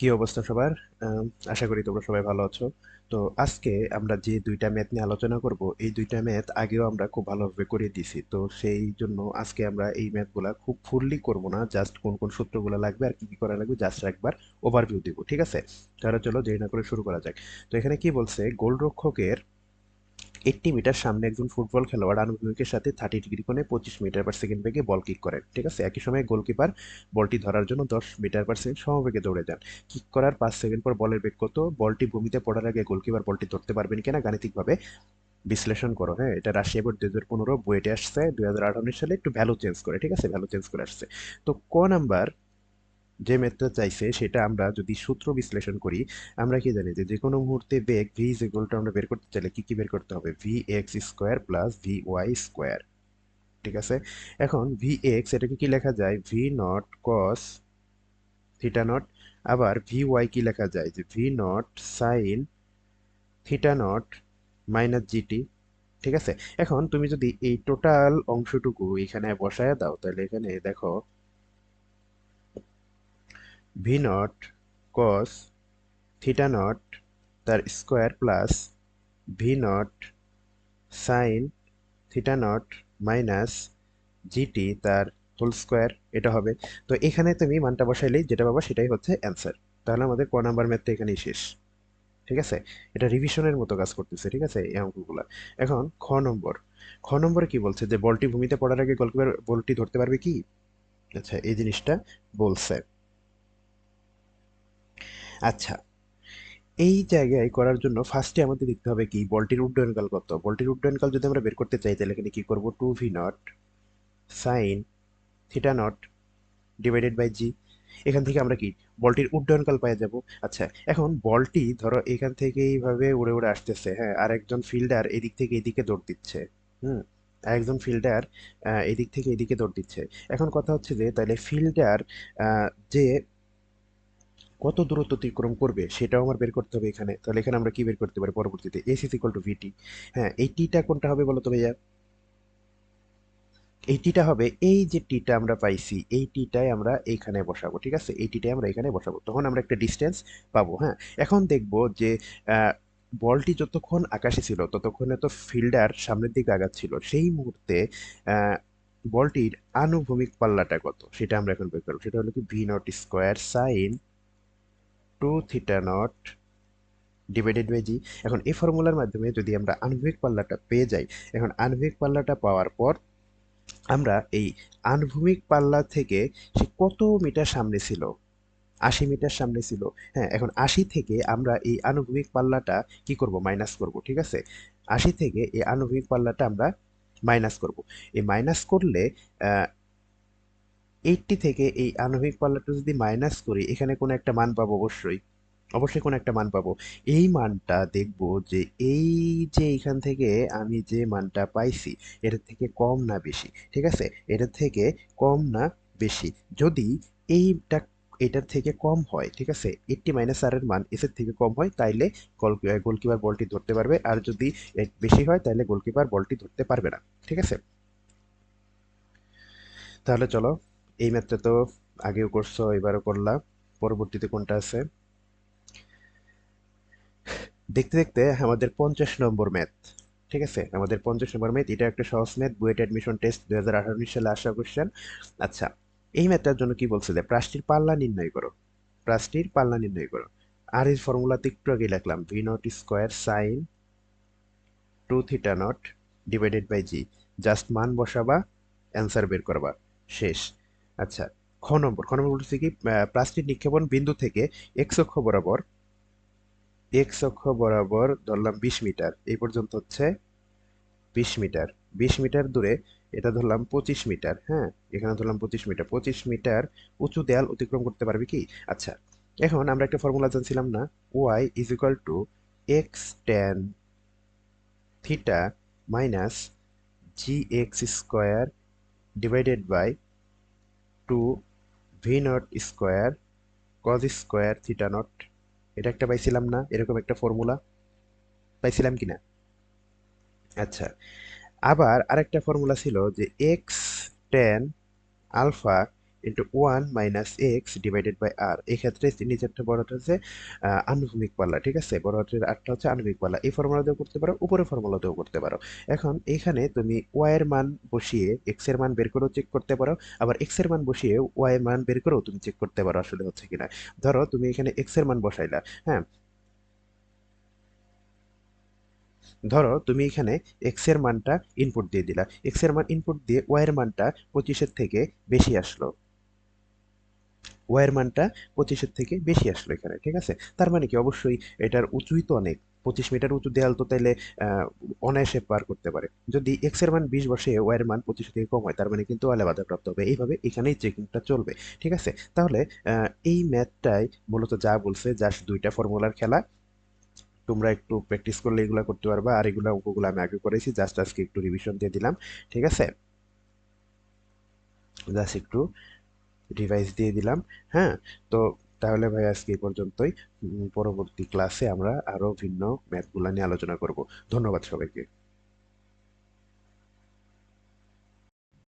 কি অবস্থা সবার? আশা করি তোমরা সবাই ভালো আছো। তো আজকে আমরা যে দুইটা ম্যাথ নিয়ে আলোচনা করব, এই দুইটা ম্যাথ আগেও আমরা খুব ভালোভাবে করে দিছি তো সেই জন্য আজকে আমরা এই ম্যাথগুলা খুব ফুললি করব না জাস্ট কোন কোন সূত্রগুলো লাগবে আর কি কি করা লাগবে জাস্ট একবার ওভারভিউ দেবো, ঠিক আছে? তাহলে চলো দেরি না করে শুরু করা যাক। তো এখানে কি বলছে, গোলরক্ষকের এইটটি মিটার সামনে একজন ফুটবল খেলোয়াড় আনুভূমিকের সাথে থার্টি ডিগ্রি কোণে পঁচিশ মিটার পার সেকেন্ড বেগে বল কিক করেন। ঠিক আছে? একই সময় গোলকিপার বলটি ধরার জন্য দশ মিটার পার সেকেন্ড সমবেগে দৌড়ে যান কিক করার পাঁচ সেকেন্ড পর বলের বেগ কত? বলটি ভূমিতে পড়ার আগে গোলকিপার বলটি ধরতে পারবেন কিনা গাণিতিকভাবে বিশ্লেষণ করো। হ্যাঁ এটা রাশিয়া বোর্ড দুই হাজার পনেরো বইটে আসছে। দুই হাজার আঠারো সালে একটু ভ্যালু চেঞ্জ করে। ঠিক আছে? ভ্যালু চেঞ্জ করে আসছে। তো ক নাম্বার যে ম্যাথটা চাইছে, সেটা আমরা যদি সূত্র বিশ্লেষণ করি, আমরা কি জানি যে যে কোনো মুহূর্তে বেগ ভি ইজ আমরা বের করতে চাইলে কী কী বের করতে হবে? V X square plus V Y square ঠিক আছে? এখন ভি এক্স এটাকে কি লেখা যায়? V naught cos theta naught আবার ভি ওয়াই কি লেখা যায়? যে V naught sine theta naught minus G T আছে? এখন তুমি যদি এই টোটাল অংশটুকু এখানে বসায় দাও, তাহলে এখানে দেখো V naught cos theta naught তার square plus V naught sine theta naught minus G T whole square এটা হবে। তো এখানে তুমি মানটা বসাইলেই যেটা পাবা সেটাই হচ্ছে অ্যান্সার তাহলে আমাদের ক নাম্বার ম্যাথটা এখানেই শেষ। ঠিক আছে? এটা রিভিশনের মতো কাজ করতেছে, ঠিক আছে? এই অঙ্কগুলো। এখন খ নম্বর। খ নম্বরে কি বলছে? যে বলটি ভূমিতে পড়ার আগে গোলকিপার বলটি ধরতে পারবে কি? আচ্ছা এই জিনিসটা বলছে। আচ্ছা এই জায়গায় করার জন্য ফার্স্টে আমাদের দেখতে হবে কি বলটির উড্ডয়নকাল কত? বলটির উড্ডয়নকাল যদি আমরা বের করতে চাই, তাহলে এখানে কি করব? Two V naught sine theta naught divided by G এখান থেকে আমরা কি বলটির উড্ডয়নকাল পেয়ে যাব। আচ্ছা এখন বলটি ধরো এখান থেকে এইভাবে উড়ে উড়ে আসতেছে হ্যাঁ আর একজন ফিল্ডার এদিক থেকে এদিকে দৌড় দিচ্ছে, হুম একজন ফিল্ডার এদিক থেকে এদিকে দৌড় দিচ্ছে। এখন কথা হচ্ছে যে, তাহলে ফিল্ডার যে কত দূরত্ব অতিক্রম করবে সেটাও আমার বের করতে হবে এখানে। তাহলে এখানে আমরা কি বের করতে পারি পরবর্তীতে? S is equal to VT হ্যাঁ এই টিটা কোনটা হবে বলো তো ভাইয়া? এই টিটা হবে, এই যে টিটা আমরা পাইছি, এই টিটাই আমরা এইখানে বসাবো, ঠিক আছে? এই টিটাই আমরা এখানে বসাবো। তখন আমরা একটা ডিস্টেন্স পাবো হ্যাঁ? এখন দেখব যে বলটি যতক্ষণ আকাশে ছিল, ততক্ষণে তো ফিল্ডার সামনের দিকে আগাচ্ছিল। সেই মুহূর্তে বলটির আনুভূমিক পাল্লাটা কত? সেটা আমরা এখন বের করব। সেটা হলো কি V naught square sine two theta naught divided by G এখন এই ফর্মুলার মাধ্যমে যদি আমরা আণবিক পাল্লাটা পেয়ে যাই, এখন আণবিক পাল্লাটা পাওয়ার পর আমরা এই আনুভূমিক পাল্লা থেকে সে কত মিটার সামনে ছিল? আশি মিটার সামনে ছিল। হ্যাঁ এখন আশি থেকে আমরা এই আনুভূমিক পাল্লাটা কি করব? মাইনাস করব, ঠিক আছে? আশি থেকে এই আনুভূমিক পাল্লাটা আমরা মাইনাস করব। এই মাইনাস করলে এইটটি থেকে এই আণবিক পাল্লাটা যদি মাইনাস করি, এখানে কোনো একটা মান পাবো অবশ্যই। অবশ্যই কোনো একটা মান পাবো। এই মানটা দেখব যে এই যে এখান থেকে আমি যে মানটা পাইছি এটার থেকে কম না বেশি, ঠিক আছে? এটার থেকে কম না বেশি। যদি এইটা, এটার থেকে কম হয়, ঠিক আছে? এইটটি মাইনাস আর এর মান এসের থেকে কম হয়, তাইলে গোলকিপার বলটি ধরতে পারবে। আর যদি বেশি হয় তাহলে গোলকিপার বলটি ধরতে পারবে না, ঠিক আছে? তাহলে চলো এই ম্যাথটা তো আগেও করছ, এবারও করলাম পরবর্তীতে কোনটা আছে? দেখতে দেখতে আমাদের পঞ্চাশ নম্বর ম্যাথ ঠিক আছে? আমাদের পঞ্চাশ নম্বর ম্যাথ এটা একটা সহজ ম্যাথ বুয়েট অ্যাডমিশন টেস্ট দুই হাজার সালে আসা কোশ্চেন আচ্ছা এই ম্যাথটার জন্য কি বলছে যে প্রাষ্টির পাল্লা নির্ণয় করো প্রাষ্টির পাল্লা নির্ণয় করো। আর এই ফর্মুলাতে একটু আগে লিখলাম V naught square sine two theta naught divided by G just মান বসাবা অ্যান্সার বের করবা, শেষ। আচ্ছা খ নম্বর খ নম্বর বলতেছে কি প্লাস্টিক নিক্ষেপণ বিন্দু থেকে এক্স অক্ষ বরাবর এক্স অক্ষ বরাবর ধরলাম বিশ মিটার, এই পর্যন্ত হচ্ছে বিশ মিটার বিশ মিটার দূরে এটা ধরলাম পঁচিশ মিটার হ্যাঁ এখানে ধরলাম পঁচিশ মিটার পঁচিশ মিটার উঁচু দেয়াল অতিক্রম করতে পারবে কি? আচ্ছা এখন আমরা একটা ফর্মুলা জানছিলাম না Y is equal to X tan theta minus G X square divided by two V naught square cos square theta naught এটা একটা পাইছিলাম না, এরকম একটা ফর্মুলা পাইছিলাম কি না আচ্ছা আবার আরেকটা ফর্মুলা ছিল যে X tan alpha into one minus X divided by R এই ক্ষেত্রে নিচেরটা বড়টা হচ্ছে আনুভূমিক পাল্লা, ঠিক আছে? বড় হাতের আটটা হচ্ছে আনুভূমিক পাল্লা। এই ফর্মুলা দিয়েও করতে পারো উপরে ফর্মুলা দিয়েও করতে পারো। এখন এখানে তুমি ওয়াই এর মান বসিয়ে এক্সের মান বের করেও চেক করতে পারো, আবার এক্সের মান বসিয়ে ওয়াই মান বের করেও তুমি চেক করতে পারো আসলে হচ্ছে কিনা। ধরো তুমি এখানে এক্সের মান বসাইলা হ্যাঁ? ধরো তুমি এখানে এক্সের মানটা ইনপুট দিয়ে দিলা। এক্সের মান ইনপুট দিয়ে ওয়াই এর মানটা পঁচিশের থেকে বেশি আসলো। ওয়াই মানটা পঁচিশের থেকে বেশি আসলো এখানে, ঠিক আছে? তার মানে কি? অবশ্যই এটার উঁচুই তো অনেক। পঁচিশ মিটার উঁচু দেয়াল তো তাইলে অনায়াসে পার করতে পারে। যদি এক্সের মান বিশ বসে ওয়াই মান পঁচিশ থেকে কম হয়, তার মানে কিন্তু ওয়ালে বাধাপ্রাপ্ত হবে। এইভাবে এখানেই চেকিংটা চলবে, ঠিক আছে? তাহলে এই ম্যাথটাই মূলত যা বলছে, জাস্ট দুইটা ফর্মুলার খেলা। তোমরা একটু প্র্যাকটিস করলে এগুলা করতে পারবা, আর এগুলা অঙ্কগুলো আমি আগে করেছি, জাস্ট আজকে একটু রিভিশন দিয়ে দিলাম, ঠিক আছে? জাস্ট একটু রিভাইজ দিয়ে দিলাম হ্যাঁ? তো তাহলে ভাই আজকে এই পর্যন্তই। পরবর্তী ক্লাসে আমরা আরও ভিন্ন ম্যাথগুলো নিয়ে আলোচনা করব। ধন্যবাদ সবাইকে।